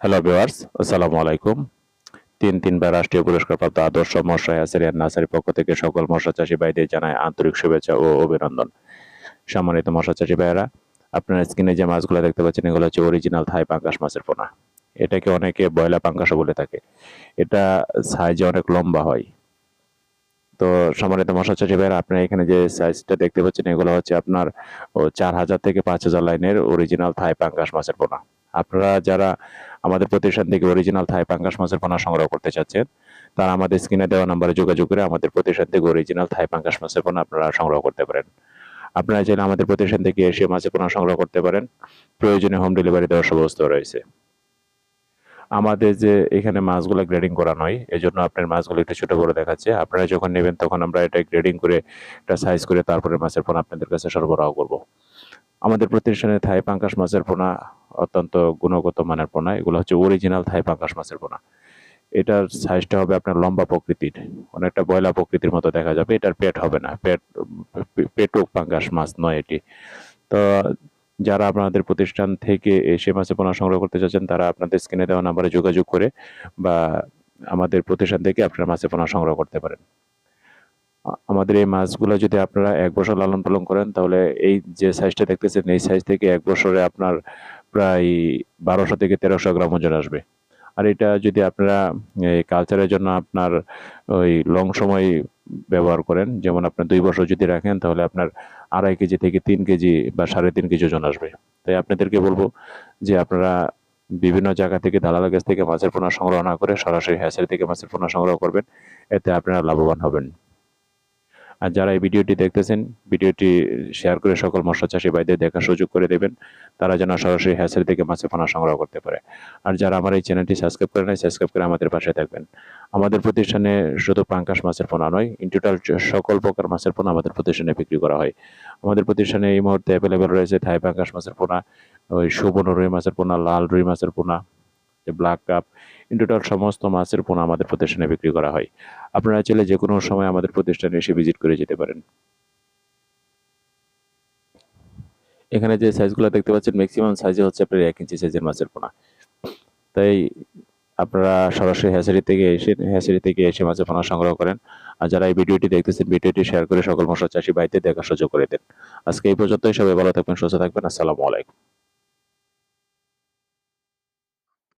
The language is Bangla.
হ্যালো ভিউয়ার্স আসসালামু আলাইকুম তিন তিনবার রাষ্ট্রীয় পুরস্কারপ্রাপ্ত আদর্শ মশা হ্যাসারিয়ান নার্সারির পক্ষ থেকে সকল মশা চাষি ভাইদের জানায় আন্তরিক শুভেচ্ছা ও অভিনন্দন। সম্মানিত মশা চাষি ভাইয়েরা, আপনার স্ক্রিনে যে মাছগুলো দেখতে পাচ্ছেন, এগুলো হচ্ছে অরিজিনাল থাই পাঙ্গাস মাছের পোনা। এটাকে অনেকে বয়লা পাঙ্গাসও বলে থাকে। এটা সাইজে অনেক লম্বা হয়। তো সম্মানিত মশা চাষি ভাইয়েরা, আপনার এখানে যে সাইজটা দেখতে পাচ্ছেন, এগুলো হচ্ছে আপনার চার হাজার থেকে পাঁচ হাজার লাইনের অরিজিনাল থাই পাঙ্গাস মাছের পোনা। আপনারা যারা আমাদের প্রতিষ্ঠান থেকে অরিজিনাল থাই পাঙ্গাস মাছের পোনা সংগ্রহ করতে চাচ্ছেন, তারা আমাদের স্ক্রিনে দেওয়া নাম্বারে যোগাযোগ করে আমাদের প্রতিষ্ঠান থেকে অরিজিনাল থাই পাঙ্গাস মাছের পোনা আপনারা সংগ্রহ করতে পারেন। আপনারা চাইলে আমাদের প্রতিষ্ঠান থেকে এসে মাছের পোনা সংগ্রহ করতে পারেন। প্রয়োজনে হোম ডেলিভারি দেওয়ার ব্যবস্থা রয়েছে। আমাদের যে এখানে মাছগুলো গ্রেডিং করা নয় এজন্য আপনার মাছগুলো একটু ছোট করে দেখাচ্ছে। আপনারা যখন নেবেন তখন আমরা এটা গ্রেডিং করে, এটা সাইজ করে তারপরে মাছের পোনা আপনাদের কাছে সরবরাহ করব। আমাদের প্রতিষ্ঠানে থাই পাঙ্কাশ মাছের পোনা অত্যন্ত গুণগত মানের পোনা। এগুলো হচ্ছে অরিজিনাল থাই পাঙ্কাশ মাছের পোনা। এটার সাইজটা হবে আপনার লম্বা প্রকৃতির। অনেকটা বয়লা প্রকৃতির মতো দেখা যাবে। এটার পেট হবে না। পেট, পেটুক পাঙ্কাশ মাছ নয় এটি। তো যারা আপনাদের প্রতিষ্ঠান থেকে এসে মাছের পোনা সংগ্রহ করতে চাচ্ছেন, তারা আপনাদের স্ক্রিনে দেওয়া নাম্বারে যোগাযোগ করে বা আমাদের প্রতিষ্ঠান থেকে আপনারা মাছের পোনা সংগ্রহ করতে পারেন। আমাদের এই মাছগুলো যদি আপনারা এক বছর লালন পালন করেন, তাহলে এই যে সাইজটা দেখতেছেন, এই সাইজ থেকে এক বছরে আপনার প্রায় বারোশো থেকে তেরোশো গ্রাম ওজন আসবে। আর এটা যদি আপনারা এই কালচারের জন্য আপনার ওই লং সময় ব্যবহার করেন, যেমন আপনার দুই বছর যদি রাখেন, তাহলে আপনার আড়াই কেজি থেকে তিন কেজি বা সাড়ে তিন কেজি ওজন আসবে। তাই আপনাদেরকে বলব যে আপনারা বিভিন্ন জায়গা থেকে দালালের কাছ থেকে মাছের পোনা সংগ্রহ না করে সরাসরি হ্যাচারি থেকে মাছের পোনা সংগ্রহ করবেন, এতে আপনারা লাভবান হবেন। আর যারা এই ভিডিওটি দেখতেছেন, ভিডিওটি শেয়ার করে সকল মৎস্য চাষী ভাইদের দেখার সুযোগ করে দেবেন। তারা যেন সরাসরি হ্যাসের থেকে মাছের পোনা সংগ্রহ করতে পারে। আর যারা আমার এই চ্যানেলটি সাবস্ক্রাইব করে নেয় সাবস্ক্রাইব করে আমাদের পাশে থাকবেন। আমাদের প্রতিষ্ঠানে শুধু পাঙ্কাশ মাছের পোনা নয় ইন টোটাল সকল প্রকার মাছের পোনা আমাদের প্রতিষ্ঠানে বিক্রি করা হয়। আমাদের প্রতিষ্ঠানে এই মুহূর্তে অ্যাভেলেবেল রয়েছে থাই পাঙ্কাশ মাছের পোনা, ওই সুবর্ণ রুই মাছের পোনা, লাল রুই মাছের পোনা ব্ল্যাক কাপ ইন টোটাল সমস্ত মাছের পোনা আমাদের প্রতিষ্ঠানে বিক্রি করা হয়। আপনারা চাইলে যে কোনো সময় আমাদের প্রতিষ্ঠানে এসে ভিজিট করে যেতে পারেন। এখানে যে সাইজগুলো দেখতে পাচ্ছেন ম্যাক্সিমাম সাইজে হচ্ছে আপনার এক ইঞ্চি সাইজের মাছের পোনা তাই আপনারা সরাসরি হ্যাচারি থেকে এসে হ্যাচারি থেকে এসে মাছের পোনা সংগ্রহ করেন। আর যারা এই ভিডিওটি দেখতেছেন, ভিডিওটি শেয়ার করে সকল মশা চাষি ভাইদের দেখার সুযোগ করে দেন। আজকে এই পর্যন্তই, সবাই ভালো থাকবেন, সুস্থ থাকবেন, আসসালামু আলাইকুম।